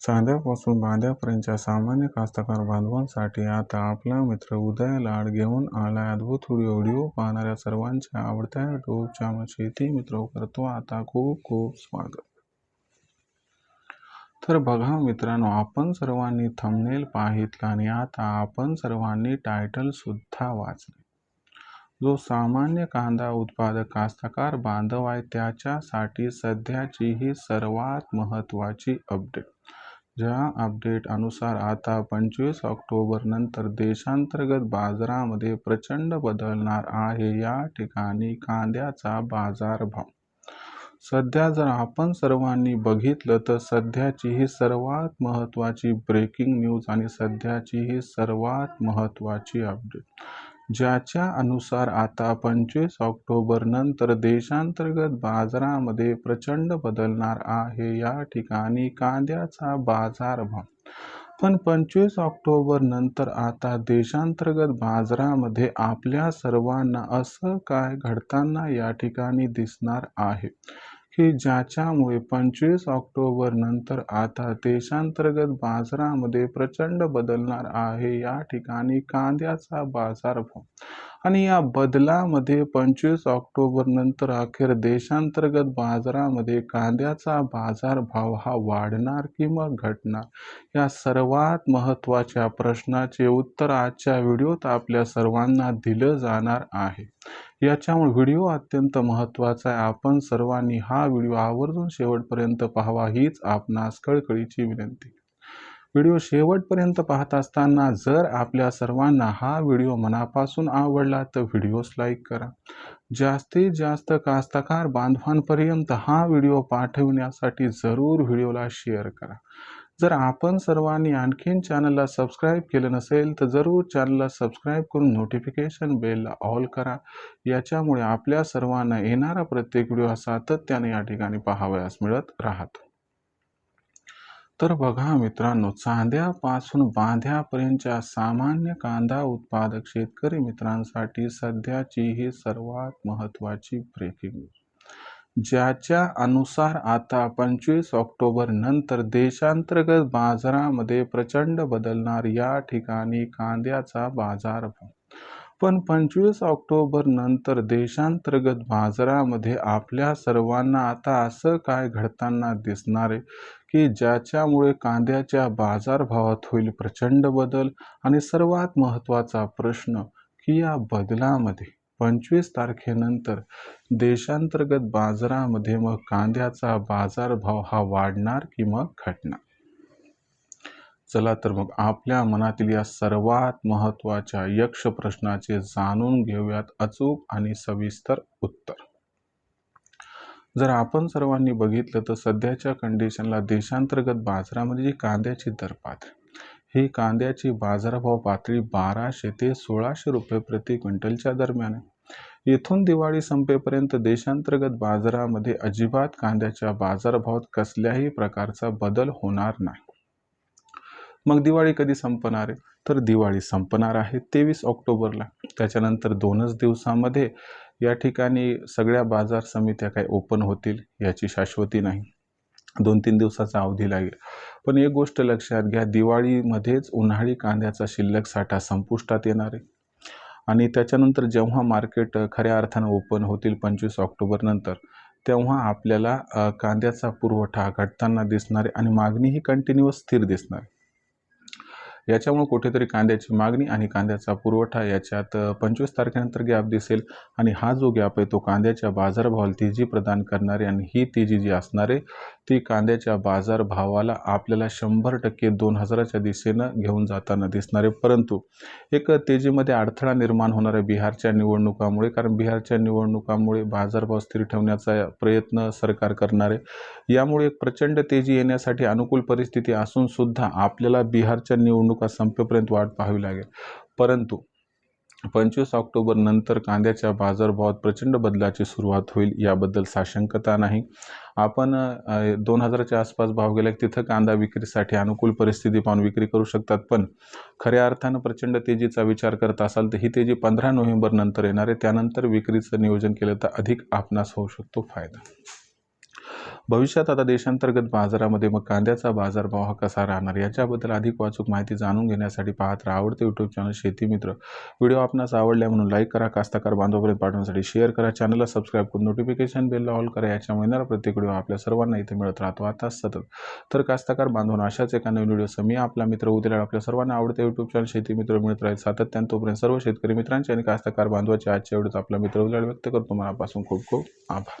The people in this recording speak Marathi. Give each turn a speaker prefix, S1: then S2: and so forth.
S1: चांद्यापासून बांद्यापर्यंतच्या सामान्य कास्तकार बांधवांसाठी आता आपला मित्र उदय लाड घेऊन आलाय. अद्भुत व्हिडिओ व्हिडिओ पाहणाऱ्या सर्वांच्या आवडत्या यूट्यूब चॅनल शेती मित्र करतो आता खूप खूप स्वागत. तर बघा मित्रांनो आपण सर्वांनी थंबनेल पाहितला आणि आता आपण सर्वांनी टायटल सुद्धा वाचले. जो सामान्य कांदा उत्पादक कास्तकार बांधव आहे त्याच्यासाठी सध्याची ही सर्वात महत्त्वाची अपडेट ज्या अपडेट अनुसार आता पंचवीस ऑक्टोबर नंतर देशांतर्गत बाजारामध्ये प्रचंड बदलणार आहे या ठिकाणी कांद्याचा बाजारभाव. सध्या जर आपण सर्वांनी बघितलं तर सध्याची ही सर्वात महत्त्वाची ब्रेकिंग न्यूज आणि सध्याची ही सर्वात महत्त्वाची अपडेट ज्याच्या अनुसार आता पंचवीस ऑक्टोबर नंतर देशांतर्गत बाजारामध्ये प्रचंड बदलणार आहे. या ठिकाणी कांद्याचा बाजारभाव पण पंचवीस ऑक्टोबर नंतर आता देशांतर्गत बाजारामध्ये आपल्या सर्वांना असं काय घडताना या ठिकाणी दिसणार आहे? की ज्याच्यामुळे पंचवीस ऑक्टोबर नंतर आता देशांतर्गत बाजारामध्ये प्रचंड बदलणार आहे. या ठिकाणी कांद्याचा बाजार भाव आणि या बदलामध्ये पंचवीस ऑक्टोबर नंतर अखेर देशांतर्गत बाजारामध्ये कांद्याचा बाजार भाव हा वाढणार किंवा घटणार? या सर्वात महत्त्वाच्या प्रश्नाचे उत्तर आजच्या व्हिडिओत आपल्या सर्वांना दिलं जाणार आहे. याच्यामुळे व्हिडिओ अत्यंत महत्त्वाचा आहे. आपण सर्वांनी हा व्हिडिओ आवर्जून शेवटपर्यंत पाहावा हीच आपणास कळकळीची विनंती. व्हिडिओ शेवटपर्यंत पाहत असताना जर आपल्या सर्वांना हा व्हिडिओ मनापासून आवडला तर व्हिडिओस लाईक करा. जास्तीत जास्त कास्तकार बांधवांपर्यंत हा व्हिडिओ पाठवण्यासाठी जरूर व्हिडिओला शेअर करा. जर आपण सर्वांनी आणखीन चॅनलला सबस्क्राईब केलं नसेल तर जरूर चॅनलला सबस्क्राईब करून नोटिफिकेशन बेलला ऑल करा. याच्यामुळे आपल्या सर्वांना येणारा प्रत्येक व्हिडिओ सातत्याने या ठिकाणी पाहावयास मिळत राहतो. तर बघा मित्रांनो चांद्यापासून बांध्यापर्यंतच्या सामान्य कांदा उत्पादक शेतकरी मित्रांसाठी सध्याची ही सर्वात महत्त्वाची ब्रेकिंग न्यूज ज्याच्या अनुसार आता पंचवीस ऑक्टोबर नंतर देशांतर्गत बाजारामध्ये प्रचंड बदलणार या ठिकाणी कांद्याचा बाजारभाव पण पंचवीस ऑक्टोबर नंतर देशांतर्गत बाजारामध्ये आपल्या सर्वांना आता असं काय घडताना दिसणार आहे की ज्याच्यामुळे कांद्याच्या बाजारभावात होईल प्रचंड बदल? आणि सर्वात महत्त्वाचा प्रश्न की या बदलामध्ये? पंचवीस तारखेनंतर देशांतर्गत बाजारामध्ये मग कांद्याचा बाजारभाव हा वाढणार की मग घटणार? चला तर मग आपल्या मनातील या सर्वात महत्त्वाच्या यक्ष प्रश्नाचे जाणून घेऊयात अचूक आणि सविस्तर उत्तर. जर आपण सर्वांनी बघितलं तर सध्याच्या कंडिशनला देशांतर्गत बाजारामध्ये जी कांद्याची दर पातळी ही कांद्याची बाजारभाव पातळी बाराशे ते सोळाशे रुपये प्रति क्विंटलच्या दरम्यान आहे. येथून दिवाळी संपेपर्यंत देशांतर्गत बाजारामध्ये अजिबात कांद्याच्या बाजारभावात कसल्याही प्रकारचा बदल होणार नाही. मग दिवाळी कधी संपणार आहे? तर दिवाळी संपणार आहे तेवीस ऑक्टोबरला. त्याच्यानंतर दोनच दिवसामध्ये या ठिकाणी सगळ्या बाजार समित्या काय ओपन होतील याची शाश्वती नाही. दोन तीन दिवसाचा अवधी लागेल. पण एक गोष्ट लक्षात घ्या दिवाळीमध्येच उन्हाळी कांद्याचा शिल्लक साठा संपुष्टात येणार आहे. आणि त्याच्यानंतर जेव्हा मार्केट खऱ्या अर्थानं ओपन होतील पंचवीस ऑक्टोबरनंतर तेव्हा आपल्याला कांद्याचा पुरवठा घटताना दिसणार आहे आणि मागणी ही कंटिन्युअस स्थिर दिसणार याच्यामुळे कुठेतरी कांद्याची मागणी आणि कांद्याचा पुरवठा याच्यात पंचवीस तारखेनंतर गॅप दिसेल आणि हा जो गॅप आहे तो कांद्याच्या बाजारभावाला तेजी प्रदान करणारे आणि ही तेजी जी असणार आहे ती कांद्याच्या बाजारभावाला आपल्याला शंभर टक्के दोन हजाराच्या दिशेनं घेऊन जाताना दिसणार आहे. परंतु एक तेजीमध्ये अडथळा निर्माण होणार आहे बिहारच्या निवडणुकामुळे कारण बिहारच्या निवडणुकामुळे बाजारभाव स्थिर ठेवण्याचा प्रयत्न सरकार करणार आहे. यामुळे एक प्रचंड तेजी येण्यासाठी अनुकूल परिस्थिती असूनसुद्धा आपल्याला बिहारच्या निवडणुका संपेपर्यंत वाट पाहावी लागेल. परंतु पंचवीस ऑक्टोबर नंतर कांद्याच्या बाजारभावात प्रचंड बदलाची सुरुवात होईल याबद्दल साशंकता नाही. आपण दोन हजाराच्या आसपास भाव गेला तिथं कांदा विक्रीसाठी अनुकूल परिस्थिती पाहून विक्री करू शकतात. पण खऱ्या अर्थानं प्रचंड तेजीचा विचार करत असाल तर ही तेजी पंधरा नोव्हेंबर नंतर येणार आहे. त्यानंतर विक्रीचं नियोजन केलं तर अधिक आपणास होऊ शकतो फायदा. भविष्यात आता देशांतर्गत बाजारामध्ये मग कांद्याचा बाजारभाव हा कसा राहणार? याच्याबद्दल अधिक वाचूक माहिती जाणून घेण्यासाठी पाहत राहा आवडते यूट्यूब चॅनल शेती मित्र. व्हिडिओ आपणास आवडल्या म्हणून लाईक करा कास्ताकार बांधवापर्यंत पाठवण्यासाठी शेअर करा चॅनलला सबस्क्राईब करून नोटिफिकेशन बेलला ऑल करा. याच्यामुळे येणारा प्रत्येक व्हिडिओ आपल्या सर्वांना इथे मिळत राहतो. आता सतत. तर कास्ताकार बांधवांना अशाच एका नवीन व्हिडिओ मी आपला मित्र उद्या आपल्या सर्वांना आवडते यूट्यूब चॅनल शेती मित्र मिळत राहील सातत्याने. तोपर्यंत सर्व शेतकरी मित्रांचे आणि कास्तकार बांधवाचे आजच्या एवढंच आपला मित्र उद्या व्यक्त करतो. मनापासून खूप खूप आभार.